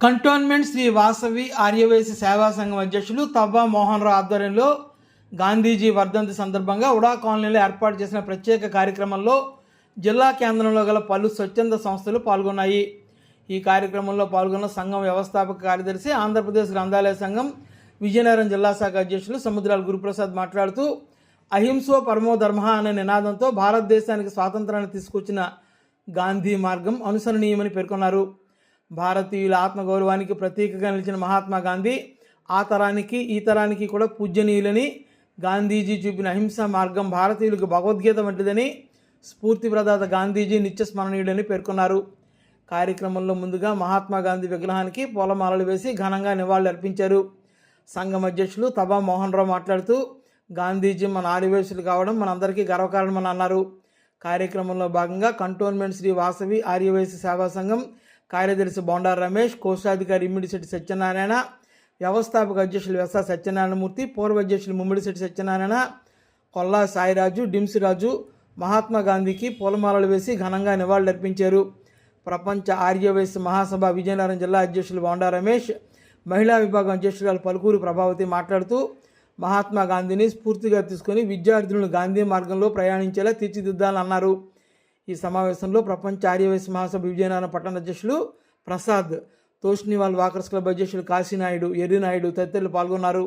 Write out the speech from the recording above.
Cantonment Shri Vasavi ఆర్యవేసి సేవా సంఘం అధ్యక్షులు తవ్వా మోహన్ రావు ఆధ్వర్యంలో గాంధీజీ వర్ధంతి సందర్భంగా ఉడా కాలనీలో ఏర్పాటు చేసిన ప్రత్యేక కార్యక్రమంలో జిల్లా కేంద్రంలో గల పలు స్వచ్ఛంద సంస్థలు పాల్గొన్నాయి. ఈ కార్యక్రమంలో పాల్గొన్న సంఘం వ్యవస్థాపక కార్యదర్శి ఆంధ్రప్రదేశ్ గ్రంథాలయ సంఘం విజయనగరం జిల్లా శాఖ అధ్యక్షులు సముద్రాల గురుప్రసాద్ మాట్లాడుతూ అహింసో పరమో ధర్మ అనే నినాదంతో భారతదేశానికి స్వాతంత్రాన్ని తీసుకొచ్చిన గాంధీ మార్గం అనుసరణీయమని పేర్కొన్నారు. భారతీయుల ఆత్మగౌరవానికి ప్రతీకగా నిలిచిన మహాత్మా గాంధీ ఆ తరానికి ఈ తరానికి కూడా పూజ్యనీయులని గాంధీజీ చూపిన అహింసా మార్గం భారతీయులకు భగవద్గీత వంటిదని స్ఫూర్తి ప్రదాత గాంధీజీ నిత్యస్మరణీయుడని పేర్కొన్నారు. కార్యక్రమంలో ముందుగా మహాత్మా గాంధీ విగ్రహానికి పూలమాలలు వేసి ఘనంగా నివాళులర్పించారు సంఘం అధ్యక్షులు తబా మోహన్ రావు మాట్లాడుతూ గాంధీజీ మన ఆదివేశులు కావడం మనందరికీ గర్వకారణమని అన్నారు. కార్యక్రమంలో భాగంగా కంటోన్మెంట్ శ్రీ వాసవి ఆర్యవైశ్య సేవా సంఘం కార్యదర్శి బొండా రమేష్ కోశాధికారి ఇమ్మిడిశెట్టి సత్యనారాయణ వ్యవస్థాపక అధ్యక్షులు వెస సత్యనారాయణమూర్తి పూర్వ అధ్యక్షులు ముమ్మిడిశెట్టి సత్యనారాయణ కొల్లా సాయిరాజు డిమ్సిరాజు మహాత్మా గాంధీకి పూలమాలలు వేసి ఘనంగా నివాళులర్పించారు. ప్రపంచ ఆర్యవైశ్య మహాసభ విజయనగరం జిల్లా అధ్యక్షులు బొండా రమేష్ మహిళా విభాగం అధ్యక్షురాలు పలుకూరు ప్రభావతి మాట్లాడుతూ మహాత్మా గాంధీని స్ఫూర్తిగా తీసుకొని విద్యార్థులను గాంధీ మార్గంలో ప్రయాణించేలా తీర్చిదిద్దాలన్నారు. అన్నారు ఈ సమావేశంలో ప్రపంచ ఆర్యవైశ్య మహాసభ విజయనగరం పట్టణ అధ్యక్షులు ప్రసాద్ తోష్నివాల్ వాకర్స్ క్లబ్ అధ్యక్షులు కాశీనాయుడు ఎర్రినాయుడు తదితరులు పాల్గొన్నారు.